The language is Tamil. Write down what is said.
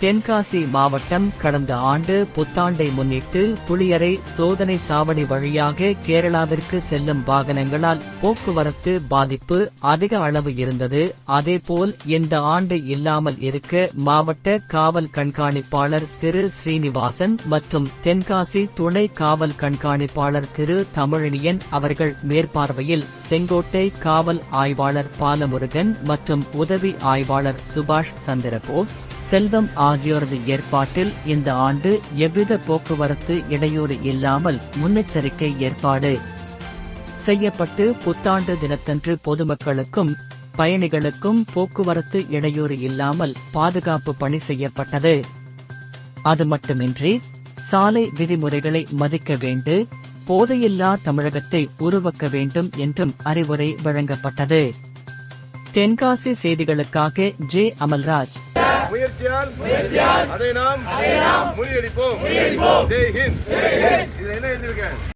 தென்காசி மாவட்டம் கடந்த ஆண்டு புத்தாண்டை முன்னிட்டு புளியரை சோதனை சாவடி வழியாக கேரளாவிற்கு செல்லும் வாகனங்களால் போக்குவரத்து பாதிப்பு அதிக அளவு இருந்தது. அதேபோல் இந்த ஆண்டு இல்லாமல் இருக்க மாவட்ட காவல் கண்காணிப்பாளர் திரு ஸ்ரீனிவாசன் மற்றும் தென்காசி துணை காவல் கண்காணிப்பாளர் திரு தமிழினியன் அவர்கள் மேற்பார்வையில் செங்கோட்டை காவல் ஆய்வாளர் பாலமுருகன் மற்றும் உதவி ஆய்வாளர் சுபாஷ் சந்திரபோஸ் செல்வம் ஆகியோரது ஏற்பாட்டில் இந்த ஆண்டு எவ்வித போக்குவரத்து இடையூறு இல்லாமல் முன்னெச்சரிக்கை ஏற்பாடு செய்யப்பட்டு புத்தாண்டு தினத்தன்று பொதுமக்களுக்கும் பயணிகளுக்கும் போக்குவரத்து இடையூறு இல்லாமல் பாதுகாப்பு பணி செய்யப்பட்டது. அது மட்டுமின்றி சாலை விதிமுறைகளை மதிக்க வேண்டு போதையில்லா தமிழகத்தை உருவாக்க வேண்டும் என்றும் அறிவுரை வழங்கப்பட்டது. தென்காசி செய்திகளுக்காக ஜே அமல்ராஜ். முயற்சியால் அதை நாம் முறியடிப்போம். ஜெய் ஹிந்த். இதுல என்ன எழுதியிருக்கேன்?